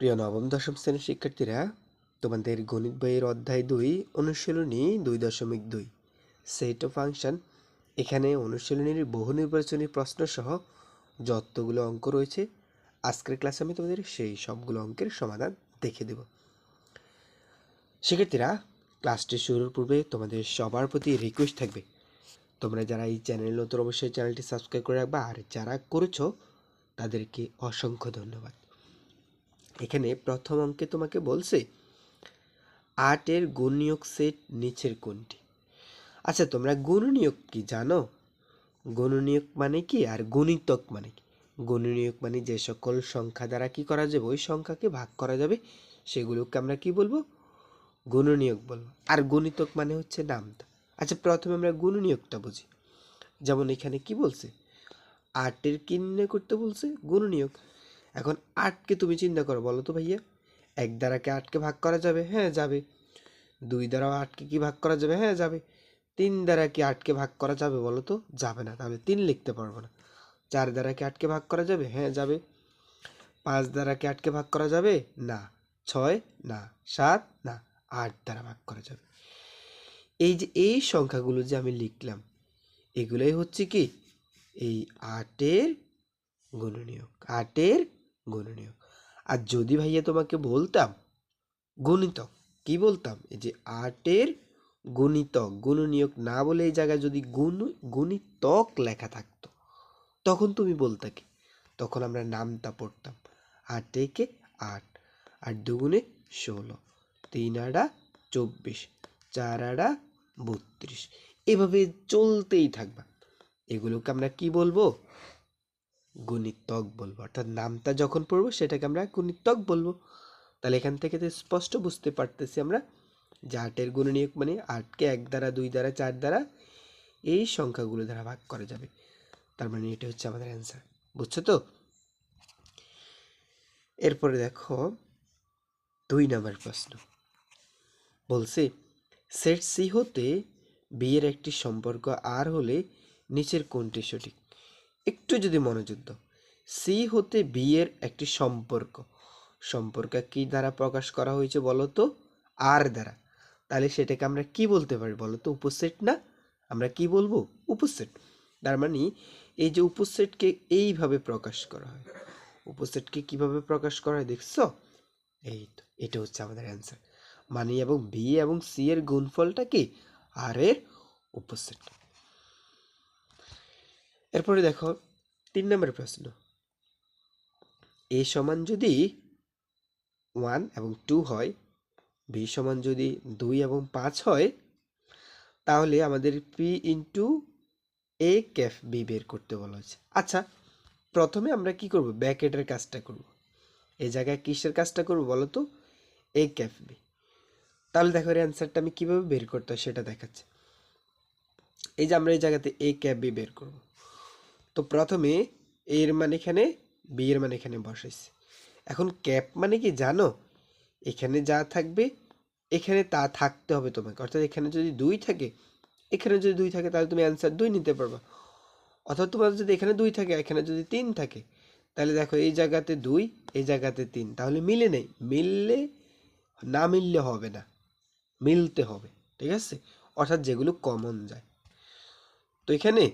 প্রিয় নবম দশম শ্রেণির শিক্ষার্থীরা, তোমাদের গণিত বইয়ের অধ্যায় দুই, অনুশীলনী দুই দশমিক দুই সেট অফ ফাংশন এখানে অনুশীলনীর বহু নির্বাচনী প্রশ্ন সহ যতগুলো অঙ্ক রয়েছে, আজকের ক্লাসে আমি তোমাদের সেই সবগুলো অঙ্কের সমাধান দেখে দেব। শিক্ষার্থীরা ক্লাসটি শুরুর পূর্বে তোমাদের সবার প্রতি রিকোয়েস্ট থাকবে। তোমরা যারা এই চ্যানেল নতুন, অবশ্যই চ্যানেলটি সাবস্ক্রাইব করে রাখবা, আর যারা করেছ, তাদেরকে অসংখ্য ধন্যবাদ। এখানে প্রথম অঙ্কে তোমাকে বলছে আটের গুণনীয়ক সেট নিচের কোনটি? আচ্ছা তোমরা গুণনীয়ক কি জানো? গুণনীয়ক মানে কি? আর গুণিতক মানে কি? গুণনীয়ক মানে যে সকল সংখ্যা দ্বারা কি করা যাবে, ওই সংখ্যাকে ভাগ করা যাবে, সেগুলোকে আমরা কি বলব? গুণনীয়ক বলব। আর গুণিতক মানে হচ্ছে নামতা। আচ্ছা প্রথমে আমরা গুণনীয়কটা বুঝি। যেমন এখানে কি বলছে? আটের কি নির্ণয় করতে বলছে গুণনীয়ক। এখন আটকে তুমি চিন্তা করো, বলো তো ভাইয়া। এক দ্বারাকে আটকে ভাগ করা যাবে হ্যাঁ যাবে। দুই দ্বারাও আটকে কি ভাগ করা যাবে হ্যাঁ যাবে। তিন দ্বারা কি আটকে ভাগ করা যাবে, বলো তো, যাবে না। তাহলে তিন লিখতে পারব না। চার দ্বারা কি আটকে ভাগ করা যাবে হ্যাঁ যাবে। পাঁচ দ্বারা কি আটকে ভাগ করা যাবে, না। ছয়, না। সাত, না। আট দ্বারা ভাগ করা যাবে। এই যে এই সংখ্যাগুলো যে আমি লিখলাম, এগুলোই হচ্ছে কি? এই আটের গুণনীয়ক। আটের গুণনীয়ক আর যদি ভাইয়া তোমাকে বলতাম গুণিতক কি বলতাম? এই যে আটের গুণিতক গুণনীয়ক না বলে এই জায়গায় যদি গুণ, গুণিতক লেখা থাকতো, তখন তুমি বলতে কি? তখন আমরা নামটা পড়তাম। আট একে আট। আট দুগুণে ষোলো। তিন আড়া চব্বিশ। চার আড়া বত্রিশ। এভাবে চলতেই থাকবা। এগুলোকে আমরা কি বলব? গুণিতক বলব। অর্থাৎ নামটা যখন পড়ব, সেটাকে আমরা গুণিতক বলব। তাহলে এখান থেকে তো স্পষ্ট বুঝতে পারতেছি আমরা যে আটের গুণনীয়ক মানে আটকে এক দ্বারা, দুই দ্বারা, চার দ্বারা এই সংখ্যাগুলো দ্বারা ভাগ করা যাবে। তার মানে এটা হচ্ছে আমাদের অ্যান্সার বুঝছ তো? এরপরে দেখো দুই নম্বর প্রশ্ন। বলছে, সেট সি হতে বিয়ের একটি সম্পর্ক আর হলে নিচের কোনটি সঠিক? একটু যদি মনোযোগ দাও। সি হতে বি এর একটি সম্পর্ক। সম্পর্ক কি দ্বারা প্রকাশ করা হয়েছে বলো তো? আর দ্বারা। তাহলে সেটাকে আমরা কি বলতে পারি বলো তো? উপসেট না? আমরা কি বলব? উপসেট। তার মানে এই যে উপসেটকে এইভাবে প্রকাশ করা হয়। উপসেটকে কীভাবে প্রকাশ করা হয় দেখছ? এই তো, এটা হচ্ছে আমাদের অ্যান্সার মানে এবং বি এবং সি এর গুণফলটা কি? আর এর উপসেট। এরপরে দেখো, তিন নম্বর প্রশ্ন। এ সমান যদি ওয়ান এবং টু হয়, বি সমান যদি দুই এবং পাঁচ হয়, তাহলে আমাদের P into A cap B বের করতে বলা হয়েছে। আচ্ছা প্রথমে আমরা কি করব? ব্যাকেটের কাজটা করব। এ জায়গায় কিসের কাজটা করব বলো তো? A cap B. তাহলে দেখো, এর অ্যান্সারটা আমি কীভাবে বের করতে হয় সেটা দেখাচ্ছে। এই যে আমরা এই জায়গাতে এ ক্যাফ বি বের করব। তো প্রথমে এর মানে এখানে বি এর মানে এখানে বসাইছি। এখন ক্যাপ মানে কি জানো? এখানে যা থাকবে, এখানে তা থাকতে হবে তোমাকে। অর্থাৎ এখানে যদি দুই থাকে, এখানে যদি দুই থাকে, তাহলে তুমি অ্যান্সার দুই নিতে পারবা। অর্থাৎ তোমার যদি এখানে দুই থাকে, এখানে যদি তিন থাকে, তাহলে দেখো এই জায়গাতে দুই, এই জায়গাতে তিন। তাহলে মিলে নেই। মিললে, না মিললে হবে না। মিলতে হবে, ঠিক আছে? অর্থাৎ যেগুলো কমন যায়। তো এখানে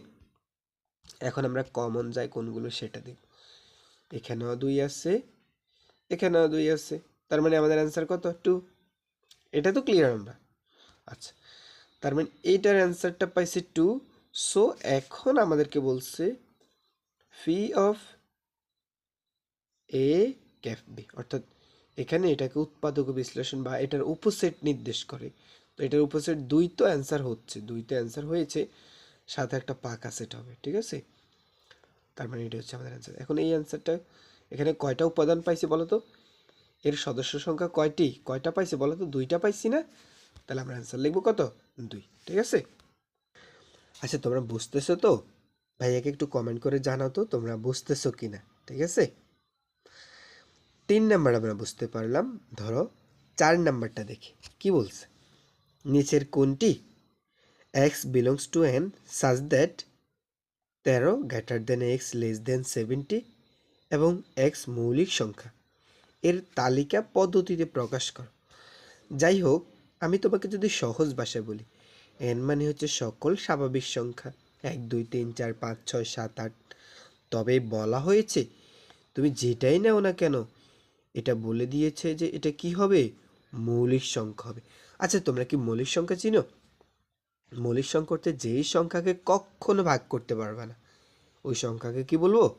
এখন আমরা কমন যাই কোনগুলো সেটা দেখব। এখানেও দুই আছে, এখানেও দুই আছে। তার মানে আমাদের অ্যান্সার কত? টু এটা তো ক্লিয়ার আমরা। আচ্ছা তার মানে এইটার অ্যান্সারটা পাইছি টু সো এখন আমাদেরকে বলছে phi of A cap B অর্থাৎ এখানে এটাকে উৎপাদক বিশ্লেষণ বা এটার উপসেট নির্দেশ করে। তো এটার উপসেট দুই তো অ্যান্সার হচ্ছে দুই তো অ্যান্সার হয়েছে। সাথে একটা পাকা সেট হবে, ঠিক আছে? তার মানে এটা হচ্ছে আমাদের অ্যান্সার এখন এই অ্যান্সারটা এখানে কয়টা উপাদান পাইছি বলো তো এর সদস্য সংখ্যা কয়টি? কয়টা পাইছে বলো তো দুইটা পাইছি না? তাহলে আমরা অ্যান্সার লিখব কত? দুই, ঠিক আছে? আচ্ছা তোমরা বুঝতেছো তো? ভাইয়াকে একটু কমেন্ট করে জানাও তো, তোমরা বুঝতেছো কি না ঠিক আছে? তিন নাম্বার আমরা বুঝতে পারলাম, ধরো, চার নাম্বারটা দেখি, কি বলছে? নিচের কোনটি? X belongs to N such that তেরো greater than X less than seventy এবং এক্স মৌলিক সংখ্যা। এর তালিকা পদ্ধতিতে প্রকাশ করো। যাই হোক, আমি তোমাকে যদি সহজ ভাষায় বলি এন মানে হচ্ছে সকল স্বাভাবিক সংখ্যা। এক, দুই, তিন, চার, পাঁচ, ছয়, সাত, আট। তবে বলা হয়েছে, তুমি যেটাই নাও না কেন, এটা বলে দিয়েছে যে এটা কি হবে? মৌলিক সংখ্যা হবে। আচ্ছা তোমরা কি মৌলিক সংখ্যা চিনো? মৌলিক হচ্ছে যেই সংখ্যাকে কখনো ভাগ করতে পারবে না, ওই সংখ্যাকে কি বলব?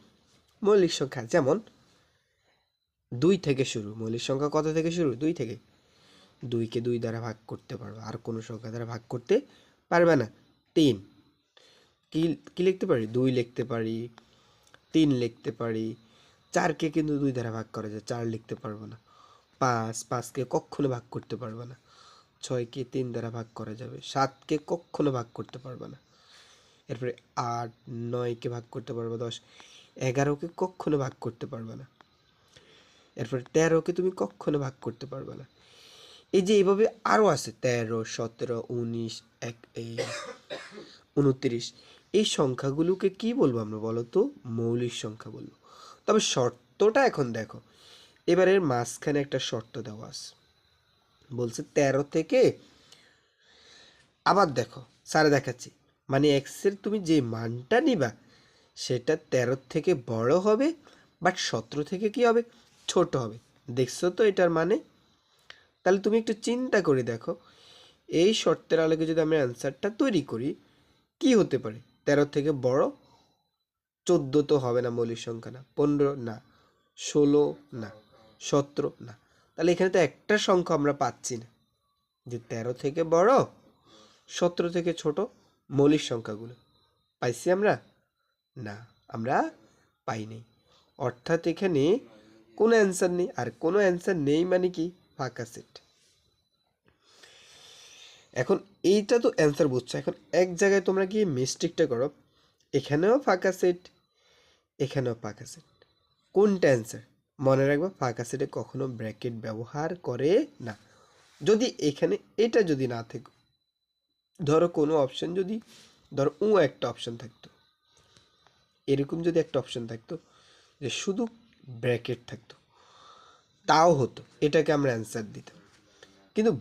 মৌলিক সংখ্যা। যেমন, দুই থেকে শুরু। মৌলিক সংখ্যা কত থেকে শুরু? দুই থেকে। দুইকে দুই দ্বারা ভাগ করতে পারবে। আর কোনো সংখ্যা দ্বারা ভাগ করতে পারবে না। তিন। কি কি লিখতে পারি? দুই লিখতে পারি, তিন লিখতে পারি। চারকে কিন্তু দুই দ্বারা ভাগ করা যায়। চার লিখতে পারব না। পাঁচ, পাঁচকে কখনো ভাগ করতে পারবে না। ছয়কে তিন দ্বারা ভাগ করা যাবে। সাতকে কখনো ভাগ করতে পারবে না। এরপরে আট নয়কে ভাগ করতে পারবে, দশ এগারোকে কখনো ভাগ করতে পারবে না। এরপরে তেরোকে তুমি কখনো ভাগ করতে পারবে না। এই যে এইভাবে আরও আছে, তেরো, সতেরো, উনিশ, এক এই উনত্রিশ, এই সংখ্যাগুলোকে কি বলব আমরা বলো তো? মৌলিক সংখ্যা বলব। তবে শর্তটা এখন দেখো। এবারের মাঝখানে একটা শর্ত দেওয়া আছে। বলছে তেরো থেকে, আবার দেখো, স্যার দেখাচ্ছি। মানে এক্সের তুমি যে মানটা নিবা, সেটা তেরো থেকে বড় হবে, বাট সতেরো থেকে কি হবে? ছোট হবে। দেখছ তো এটার মানে? তাহলে তুমি একটু চিন্তা করে দেখো। এই শর্তের আলোকে যদি আমি অ্যান্সারটা তৈরি করি, কি হতে পারে? তেরো থেকে বড়, চোদ্দ তো হবে না মৌলিক সংখ্যা না, পনেরো না, ষোলো না, সতেরো না। তাহলে এখানে তো একটা সংখ্যা আমরা পাচ্ছি না। যে তেরো থেকে বড়, সতেরো থেকে ছোট, মৌলিক সংখ্যাগুলো। পাইছি আমরা? না, আমরা পাইনি। অর্থাৎ এখানে কোনো অ্যান্সার নেই, আর কোনো অ্যান্সার নেই মানে কি? ফাঁকা সেট। এখন এইটা তো অ্যান্সার বুঝছ। এখন এক জায়গায় তোমরা গিয়ে মিস্টেকটা করো, এখানেও ফাঁকা সেট, এখানেও ফাঁকা সেট। কোনটা অ্যান্সার মনে রাখবা, ফাঁকা সেটে কখনো ব্র্যাকেট ব্যবহার করে না। যদি এখানে এটা যদি না থাকে, ধরো কোনো অপশন যদি, ধরো ও একটা অপশন থাকতো। এরকম যদি একটা অপশন থাকতো যে শুধু ব্র্যাকেট থাকতো, তাও হতো, এটাকে আমরা অ্যান্সার দিতাম। কিন্তু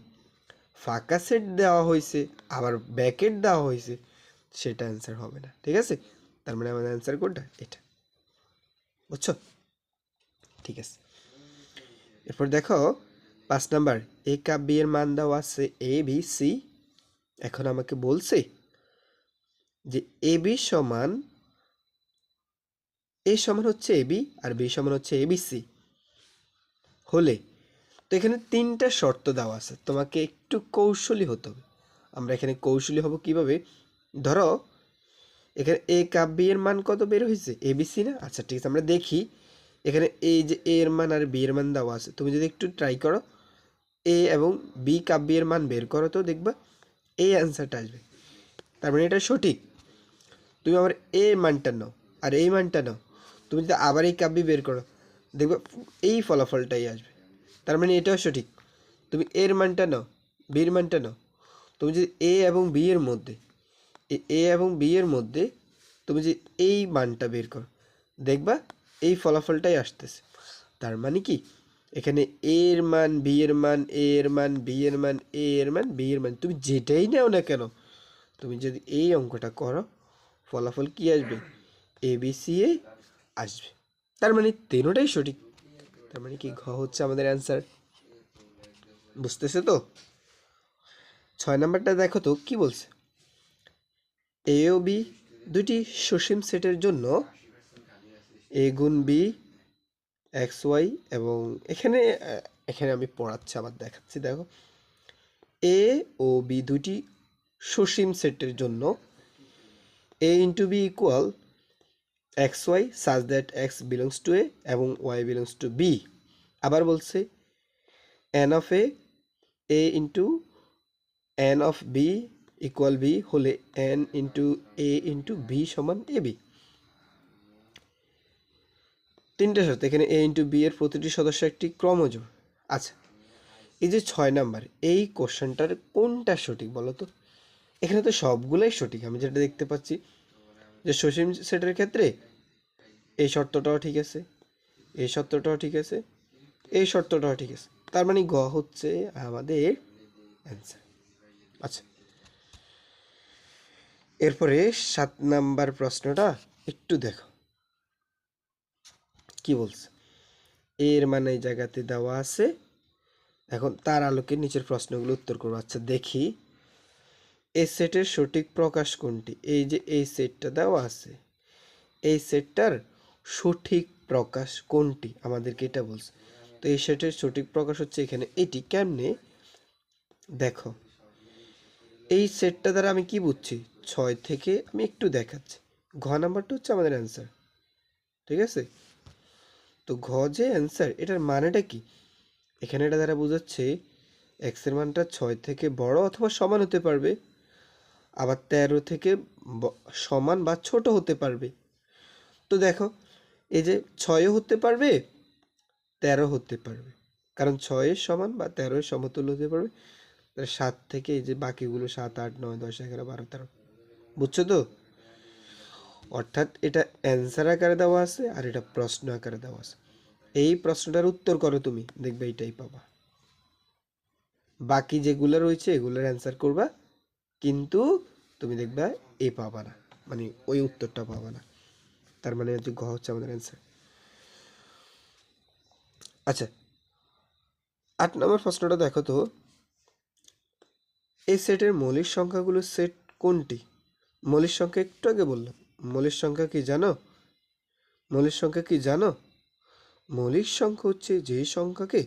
ফাঁকা সেট দেওয়া হয়েছে আবার ব্যাকেট দেওয়া হয়েছে সেটা অ্যান্সার হবে না, ঠিক আছে? তার মানে আমাদের অ্যান্সার কোনটা এটা। বুঝছ? ঠিক আছে। এরপর দেখো, পাঁচ নাম্বার, এ কাপ বি এর মান দেওয়া আছে এ বি সি। এখন আমাকে বলছে যে এ বি সমান, এ সমান হচ্ছে এ বি আর বি সমান হচ্ছে এ বি সি। হলে, তো এখানে তিনটা শর্ত দেওয়া আছে, তোমাকে একটু কৌশলী হতে হবে। আমরা এখানে কৌশলী হব কীভাবে? ধরো, এখানে এ কাপ বি এর মান কত বের হয়েছে? এ বি সি না? আচ্ছা ঠিক আছে, আমরা দেখি। এখানে এই যে এ এর মান আর বি এর মান দেওয়া আছে। তুমি যদি একটু ট্রাই করো এ এবং বি কাপ বি এর মান বের করো তো দেখবা এই অ্যান্সারটা আসবে। তার মানে এটা সঠিক। তুমি আবার এ মানটা নাও আর এই মানটা নাও। তুমি যদি আবার এই কাব্যি বের করো, দেখবে এই ফলাফলটাই আসবে। তার মানে এটাও সঠিক। তুমি এর মানটা নাও বির মানটা নাও। তুমি যদি এ এবং বি এর মধ্যে, এ এবং বি এর মধ্যে তুমি যদি এই মানটা বের করো, দেখবা এই ফলাফলটাই আসতেছে। তার মানে কি? এখানে এ এর মান বি এর মান এ এর মান বি এর মান এ এর মান বি এর মান, তুমি যেটাই নাও না কেন, তুমি যদি এই অঙ্কটা করো, ফলাফল কি আসবে? এ বি সি এ আসবে। তার মানে তিনোটাই সঠিক। তার মানে কি ঘ হচ্ছে আমাদের অ্যান্সার বুঝতেছে তো? ছয় নাম্বারটা দেখো তো, কি বলছে? এ ও বি দুটি সসীম সেটের জন্য এ গুণ বি এক্স ওয়াই এবং এখানে এখানে আমি পড়াচ্ছি, আবার দেখাচ্ছি, দেখো। এ ও বি দুটি সসীম সেটের জন্য A into B equal X Y such that X belongs to A এবং ওয়াই বিলংস টু বি আবার বলছে N of A A into N of B equal B হলে N into A into B সমান A B তিনটে শর্ত, এখানে এ into B এর প্রতিটি সদস্য একটি ক্রমজোড়। আচ্ছা এই যে ছয় নাম্বার, এই কোশ্চেনটার কোনটা সঠিক বলো তো? এখানে তো সবগুলোই সঠিক, আমি যেটা দেখতে পাচ্ছি যে সসীম সেটের ক্ষেত্রে এই শর্তটাও ঠিক আছে, এই শর্তটাও ঠিক আছে, এই শর্তটাও ঠিক আছে। তার মানে গ হচ্ছে আমাদের অ্যান্সার আচ্ছা এরপরে সাত নাম্বার প্রশ্নটা একটু দেখো। কি বলছে? এর মানে এই জায়গাতে দেওয়া আছে। এখন তার আলোকে নিচের প্রশ্নগুলো উত্তর করব। আচ্ছা দেখি। এই সেটের সঠিক প্রকাশ কোনটি? এই যে এই সেটটা দেওয়া আছে, এই সেটটার সঠিক প্রকাশ কোনটি? আমাদেরকে এটা বলছে। তো এই সেটের সঠিক প্রকাশ হচ্ছে এখানে। এটি কেমনে? দেখো, এই সেটটা দ্বারা আমি কি বুঝছি? ছয় থেকে আমি একটু দেখাচ্ছি। ঘ নাম্বারটা হচ্ছে আমাদের অ্যান্সার ঠিক আছে? তো ঘ যে অ্যান্সার এটার মানেটা কি? এখানে এটা দ্বারা বোঝাচ্ছে এক্সের মানটা ছয় থেকে বড় অথবা সমান হতে পারবে, আবার তেরো থেকে সমান বা ছোট হতে পারবে। তো দেখো, এই যে ছয়ও হতে পারবে, তেরো হতে পারবে। কারণ ছয়ের সমান বা তেরোর সমতুল্য হতে পারবে সাত থেকে এই যে বাকিগুলো সাত, আট, নয়, দশ, এগারো, বারো, তেরো। বুঝছ তো? অর্থাৎ এটা অ্যান্সার আকারে দেওয়া আছে আর এটা প্রশ্ন আকারে দেওয়া আছে। এই প্রশ্নটার উত্তর করো তুমি, দেখবে এইটাই পাবা। বাকি যেগুলো রয়েছে এগুলোর অ্যান্সার করবা, কিন্তু তুমি দেখবা এ পাবা না মানে ওই উত্তরটা পাবা না। তার মানে হচ্ছে ঘ হচ্ছে আমাদের অ্যান্সার আচ্ছা আট নম্বর প্রশ্নটা দেখো তো। এই সেটের মৌলিক সংখ্যাগুলোর সেট কোনটি? মৌলিক সংখ্যা একটু আগে বললাম। মৌলিক সংখ্যা কি জানো? মৌলিক সংখ্যা কি জানো? মৌলিক সংখ্যা হচ্ছে যেই সংখ্যাকে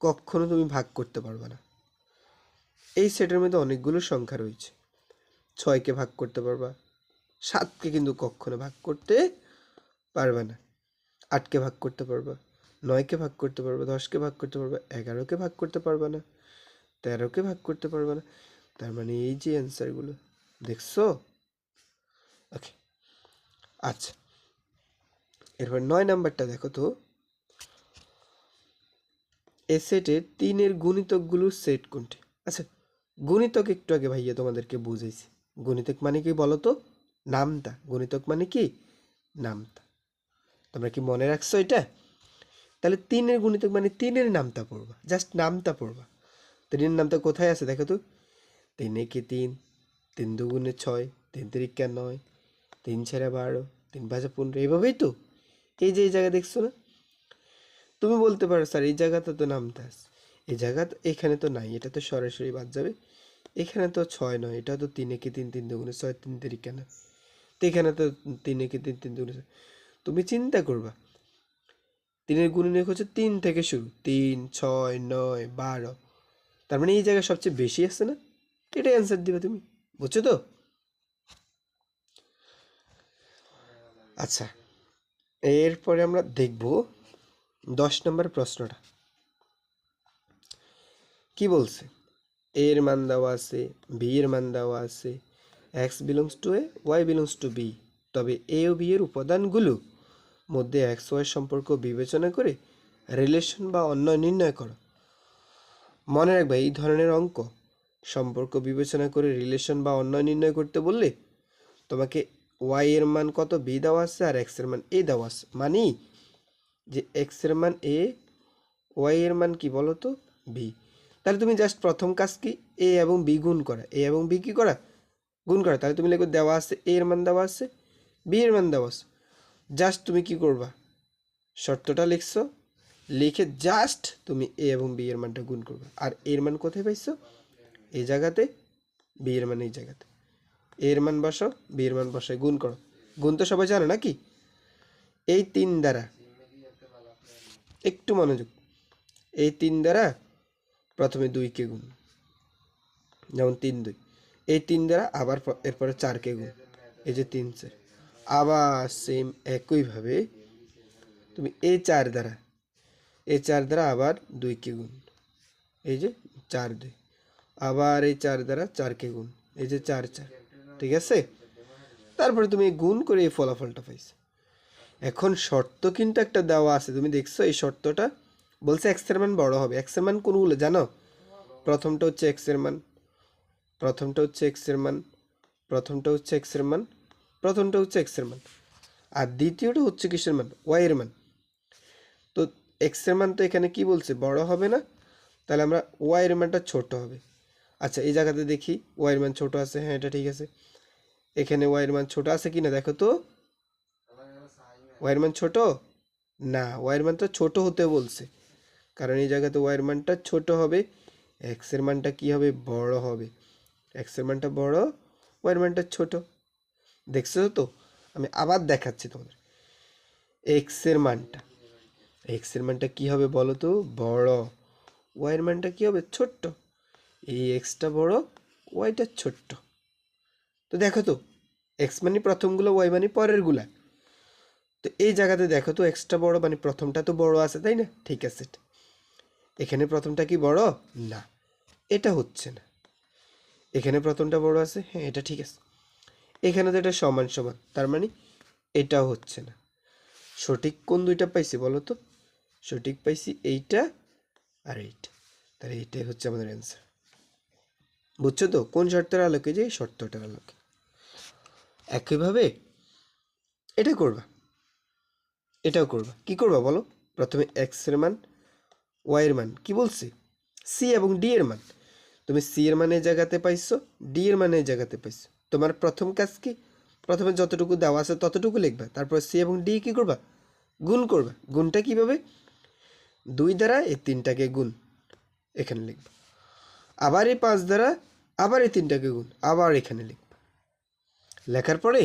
কখনো তুমি ভাগ করতে পারবে না। এই সেটের মধ্যে অনেকগুলো সংখ্যা রয়েছে। ছয়কে ভাগ করতে পারবা, সাতকে কিন্তু কখনো ভাগ করতে পারবে না। আটকে ভাগ করতে পারবা, নয়কে ভাগ করতে পারবা, দশকে ভাগ করতে পারবা, এগারোকে ভাগ করতে পারবা না, তেরোকে ভাগ করতে পারবে না। তার মানে এই যে অ্যান্সারগুলো দেখছ? ওকে আচ্ছা। এরপর নয় নাম্বারটা দেখো তো। এ সেটের তিনের গুণিতকগুলোর সেট কোনটি? আচ্ছা গুণিতক একটু আগে ভাইয়া তোমাদেরকে বুঝাইছি। গণিতক মানে কি বলো তো নামতা। গণিতক মানে কি? নামতা। তোমরা কি মনে রাখছো এটা? তাহলে তিনের গুণিতক মানে তিনের নামতা পড়বা। জাস্ট নামতা পড়বা। তিনের নামতা কোথায় আছে দেখো তো? তিনে কি তিন? তিন দুগুণে ছয়? তিন তিরিকা নয়? তিন ছেড়ে বারো, তিন পাঁচে পনেরো এইভাবেই তো। এই যে এই জায়গা দেখছ না? তুমি বলতে পারো, স্যার, এই জায়গাতে তো নামতে আস এই জায়গা এখানে তো নাই, এটা তো সরাসরি বাদ যাবে। এখানে তো ছয় নয়, এটা তো তিন একে তিন তিন দুগুণে ছয়, তিন তিরিকা না তো এখানে তো তিন একে তিন তিন দুগুণে তুমি চিন্তা করবা, তিনের গুণনীয়ক হচ্ছে তিন থেকে শুরু, তিন, ছয়, নয়, বারো। তার মানে এই জায়গায় সবচেয়ে বেশি আসছে না? এটাই অ্যান্সার দিবে তুমি, বুঝছ তো? আচ্ছা এরপরে আমরা দেখব দশ নম্বর প্রশ্নটা। কি বলছে? এর মান দেওয়া আছে বি এর মান দেওয়া আছে x belongs to A y belongs to B তবে এ ও বি এর উপাদানগুলো মধ্যে এক্স ওয়াই সম্পর্ক বিবেচনা করে রিলেশন বা অন্য নির্ণয় করো। মনে রাখবে, এই ধরনের অঙ্ক সম্পর্ক বিবেচনা করে রিলেশন বা অন্য নির্ণয় করতে বললে তোমাকে ওয়াই এর মান কত? বি দেওয়া আছে আর এক্সের মান এ দেওয়া আছে। মানে যে এক্সের মান এ, ওয়াই এর মান কি বলো তো? বি। তাহলে তুমি জাস্ট প্রথম কাজ কি? এ এবং বি গুণ করা। এ এবং বি কি করা? গুণ করা। তাহলে তুমি লিখবে দেওয়া আছে, এ এর মান দেওয়া আছে, বি এর মান দেওয়া আছে। জাস্ট তুমি কি করবা? শর্তটা লিখছো। লিখে জাস্ট তুমি এ এবং বি এর মানটা গুণ করবে। আর এর মান কোথায় পাইছো? এই জায়গাতে, বি এর মান এই জায়গাতে। এর মান বসাও বি এর মান বসায় গুণ করো। গুণ তো সবাই জানো নাকি? এই তিন দ্বারা একটু মনোযোগ। এই তিন দ্বারা প্রথমে দুইকে গুণ। যেমন তিন দুই। এই তিন দ্বারা আবার এরপরে চারকে গুণ। এই যে তিন চার। আবার সেম একইভাবে তুমি এই চার দ্বারা, এই চার দ্বারা আবার দুইকে গুণ। এই যে চার দুই। আবার এই চার দ্বারা চারকে গুণ। এই যে চার চার। ঠিক আছে? তারপরে তুমি গুণ করে এই ফলাফলটা পাইছো। এখন শর্ত কিন্তু একটা দেওয়া আছে। তুমি দেখছ এই শর্তটা? বলছে এক্সের মান বড় হবে। এক্সের মান কোনগুলো জানো? প্রথমটা হচ্ছে এক্সের মান, প্রথমটা হচ্ছে এক্সের মান, প্রথমটা হচ্ছে এক্সের মান, প্রথমটা হচ্ছে এক্সের মান। আর দ্বিতীয়টা হচ্ছে কিসের মান? ওয়াইয়ের মান। তো এক্সের মান তো এখানে কি বলছে? বড় হবে না? তাহলে আমরা ওয়াইয়ের মানটা ছোট হবে। আচ্ছা এই জায়গাতে দেখি, ওয়াইয়ের মান ছোট আছে হ্যাঁ এটা ঠিক আছে। এখানে ওয়াইয়ের মান ছোট আছে কি না দেখো তো। ওয়াইয়ের মান ছোট? না, ওয়াইয়ের মান তো ছোট হতে বলছে। কারণ এই জায়গাতে ওয়াইয়ের মানটা ছোট হবে এক্সের মানটা কি হবে? বড় হবে। এক্সের মানটা বড়, ওয়াইয়ের মানটা ছোট। দেখছ তো? আমি আবার দেখাচ্ছি তোমাদের। এক্সের মানটা এক্সের মানটা কি হবে বলো তো? বড়। ওয়াইয়ের মানটা কি হবে? ছোট্ট। এই এক্সটা বড় ওয়াইটা ছোট্ট। তো দেখো তো এক্স মানে প্রথমগুলো ওয়াই মানে পরেরগুলা। তো এই জায়গাতে দেখো তো এক্সটা বড় মানে প্রথমটা তো বড় আছে, তাই না? ঠিক আছে। এখানে প্রথমটা কি বড়? না, এটা হচ্ছে না। এখানে প্রথমটা বড় আছে হ্যাঁ এটা ঠিক আছে। এখানে তো এটা সমান সমান, তার মানে এটাও হচ্ছে না। সঠিক কোন দুইটা পাইছি বলো তো? সঠিক পাইছি এইটা আর এইটা। তাহলে এইটাই হচ্ছে আমাদের অ্যান্সার বুঝছ তো? কোন শর্তের আলোকে যে শর্তটার আলোকে? একইভাবে এটা করবা। এটাও করবা। কি করবা বলো? প্রথমে এক্সের মান ওয়াই এর মান। কি বলছি? সি এবং ডি এর মান। তুমি সি এর মানের জায়গাতে পাইছো ডি এর মানের জায়গাতে পাইছো। তোমার প্রথম কাজ কি? প্রথমে যতটুকু দেওয়া আছে ততটুকু লিখবা। তারপর সি এবং ডি কি করবা? গুণ করবা। গুণটা কীভাবে? দুই দ্বারা এই তিনটাকে গুণ। এখানে লিখবা। আবার এই পাঁচ দ্বারা আবার এই তিনটাকে গুণ, আবার এখানে লিখবা। লেখার পরে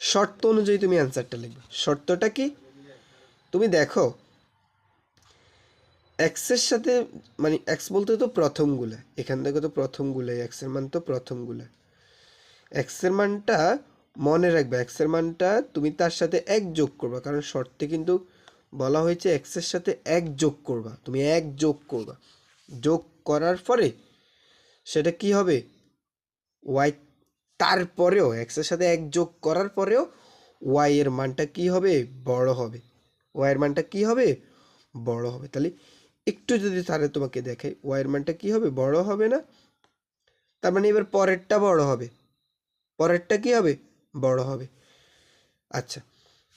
শর্ত অনুযায়ী তুমি অ্যান্সারটা লিখবে। শর্তটা কি? তুমি দেখো এক্সের সাথে মানে এক্স বলতে তো প্রথমগুলা, এখান থেকে তো প্রথমগুলা এক্সের মান তো প্রথমগুলা। এক্সের মানটা মনে রাখবে এক্সের মানটা তুমি তার সাথে এক যোগ করবা, কারণ শর্তে কিন্তু বলা হয়েছে এক্সের সাথে এক যোগ করবা, তুমি এক যোগ করবা। যোগ করার পরে সেটা কি হবে? ওয়াই তারপরেও এক্সের সাথে এক যোগ করার পরেও ওয়াই এর মানটা কি হবে? বড় হবে। ওয়াই এর মানটা কি হবে? বড় হবে। তাহলে একটু যদি তাহলে তোমাকে দেখাই ওয়াই এর মানটা কি হবে? বড় হবে না? তার মানে এবার পরেরটা বড় হবে। পরেরটা কি হবে? বড় হবে। আচ্ছা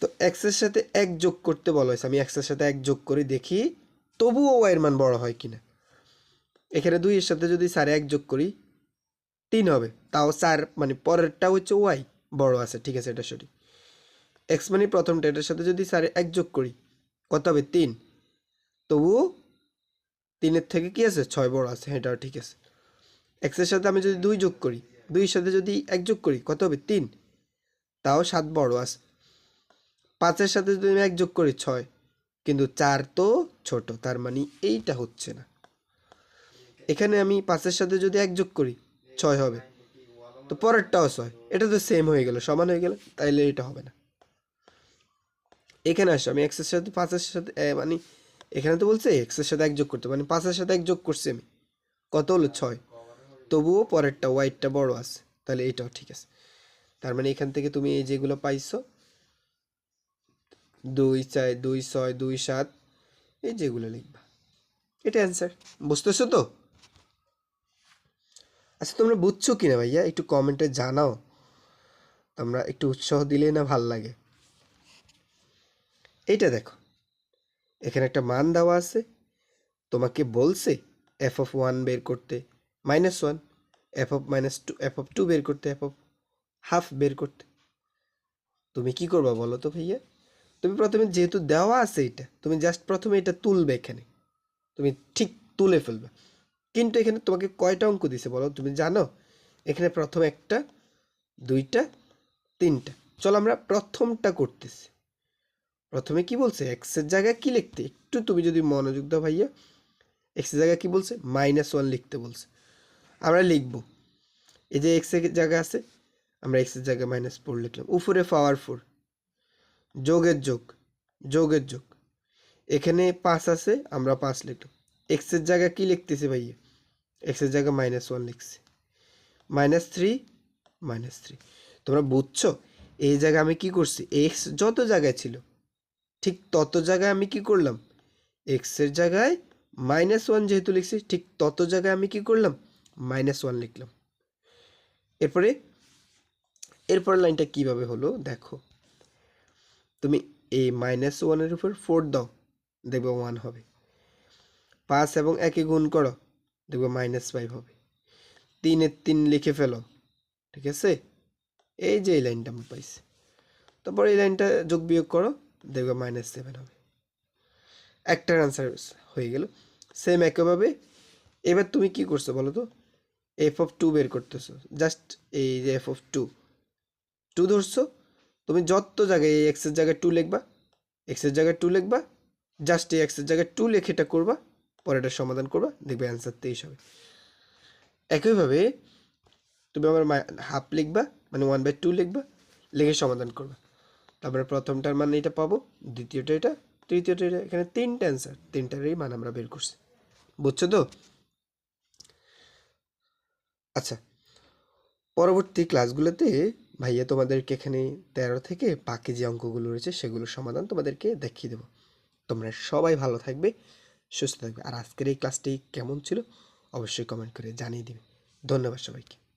তো এক্সের সাথে এক যোগ করতে বলা হয়েছে। আমি এক্সের সাথে এক যোগ করে দেখি, তবুও ওয়াইয়ের মান বড় হয় কিনা। এখানে দুইয়ের সাথে যদি স্যার এক যোগ করি, তিন হবে। তাও চার মানে পরেরটা হচ্ছে ওয়াই, বড় আছে, ঠিক আছে, এটা সঠিক। এক্স মানে প্রথমটা, এটার সাথে যদি স্যার এক যোগ করি, কত হবে? তিন। তবুও তিনের থেকে কি আছে? ছয় বড় আছে, এটাও ঠিক আছে। এক্সের সাথে আমি যদি দুই যোগ করি, দুইয়ের সাথে যদি এক যোগ করি, কত হবে? তিন। তাও সাত বড় আছে। পাঁচের সাথে যদি আমি এক যোগ করি, ছয়। কিন্তু চার তো ছোট, তার মানে এইটা হচ্ছে না। এখানে আমি পাঁচের সাথে যদি এক যোগ করি, ছয় হবে। তো পরেরটাও ছয়। এটা তো সেম হয়ে গেল, সমান হয়ে গেল, তাইলে এটা হবে না। এখানে আসো, আমি এক্সের সাথে, পাঁচের সাথে মানে এখানে তো বলছে এক্সের সাথে এক যোগ করতে মানে পাঁচের সাথে এক যোগ করছি আমি। কত হলো? ছয়। তবুও পরেরটা ওয়াইটটা বড় আছে তাহলে এটাও ঠিক আছে। তার মানে এখান থেকে তুমি এই যেগুলো পাইছো, দুই চার, দুই ছয়, দুই সাত, এই যেগুলো লিখবা। এটা অ্যান্সার বুঝতেছো তো? আচ্ছা তোমরা বুঝছ কিনা ভাইয়া? একটু কমেন্টে জানাও। তোমরা একটু উৎসাহ দিলে না ভালো লাগে? এইটা দেখো। এখানে একটা মান দেওয়া আছে। তোমাকে বলছে এফ অফ ওয়ান বের করতে minus one f of minus two f of two বের করতে এফ অফ হাফ বের করতে। তুমি কি করবা বলো তো ভাইয়া? তুমি প্রথমে যেহেতু দেওয়া আছে এটা, তুমি জাস্ট প্রথমে এটা তুলবে এখানে। তুমি ঠিক তুলে ফেলবে। কিন্তু এখানে তোমাকে কয়টা অঙ্ক দিছে বলো? তুমি জানো? এখানে প্রথম একটা, দুইটা, তিনটা। চলো আমরা প্রথমটা করতেছি। প্রথমে কি বলছে? এক্সের জায়গায় কি লিখতে? একটু তুমি যদি মনোযোগ দাও ভাইয়া। এক্সের জায়গায় কি বলছে? মাইনাস ওয়ান লিখতে বলছে। আমরা লিখব। এই যে এক্সের জায়গা আছে, আমরা এক্সের জায়গায় মাইনাস ফোর লিখলাম। উপরে পাওয়ার ফোর যোগের যোগ। যোগের যোগ। এখানে পাঁচ আছে, আমরা পাঁচ লিখলাম। এক্সের জায়গায় কি লিখতেছি ভাইয়া? এক্সের জায়গায় মাইনাস ওয়ান লিখছি। মাইনাস থ্রি মাইনাস থ্রি তোমরা বুঝছ? এই জায়গায় আমি কি করছি? এক্স যত জায়গায় ছিল, ঠিক তত জায়গায় আমি কি করলাম? এক্সের জায়গায় মাইনাস ওয়ান যেহেতু লিখছি, ঠিক তত জায়গায় আমি কি করলাম? মাইনাস ওয়ান লিখলাম। এরপরে এরপর লাইনটা কীভাবে হলো? দেখো। তুমি এই মাইনাস ওয়ানের উপর ফোর দাও, দেখবে ওয়ান হবে। পাঁচ এবং একে গুণ করো দেখবে মাইনাস ফাইভ হবে। তিনের তিন লিখে ফেলো, ঠিক আছে? এই যে এই লাইনটা আমরা পাইছি। তারপর এই লাইনটা যোগ বিয়োগ করো, দেখবে মাইনাস সেভেন হবে। একটার আনসার হয়ে গেল। সেম একইভাবে। এবার তুমি কি করছ বলো তো? এফ অফ টু বের করতেছো। জাস্ট এই যে এফ অফ টু টু ধরছো। তুমি যত জায়গায় এই এক্সের জায়গায় টু লিখবা এক্সের জায়গায় টু লিখবা জাস্ট এই এক্সের জায়গায় টু লিখে এটা করবা। পরে সমাধান করবা, দেখবে অ্যান্সার তেইশ হবে। একইভাবে তুমি আমার হাফ লিখবা মানে ওয়ান বাই টু লিখবা, লিখে সমাধান করবা। তারপরে প্রথমটার মান এটা পাবো, দ্বিতীয়টা এটা, তৃতীয়টা এটা, এখানে তিনটা অ্যান্সার তিনটারই মান আমরা বের করছি। বুঝছ তো? আচ্ছা পরবর্তী ক্লাসগুলোতে ভাইয়া তোমাদেরকে এখানে তেরো থেকে বাকি যে অঙ্কগুলো রয়েছে, সেগুলোর সমাধান তোমাদেরকে দেখিয়ে দেবো। তোমরা সবাই ভালো থাকবে। সুস্থ থাকবে। আর আজকের এই ক্লাসটি কেমন ছিল? অবশ্যই কমেন্ট করে জানিয়ে দিবে। ধন্যবাদ সবাইকে।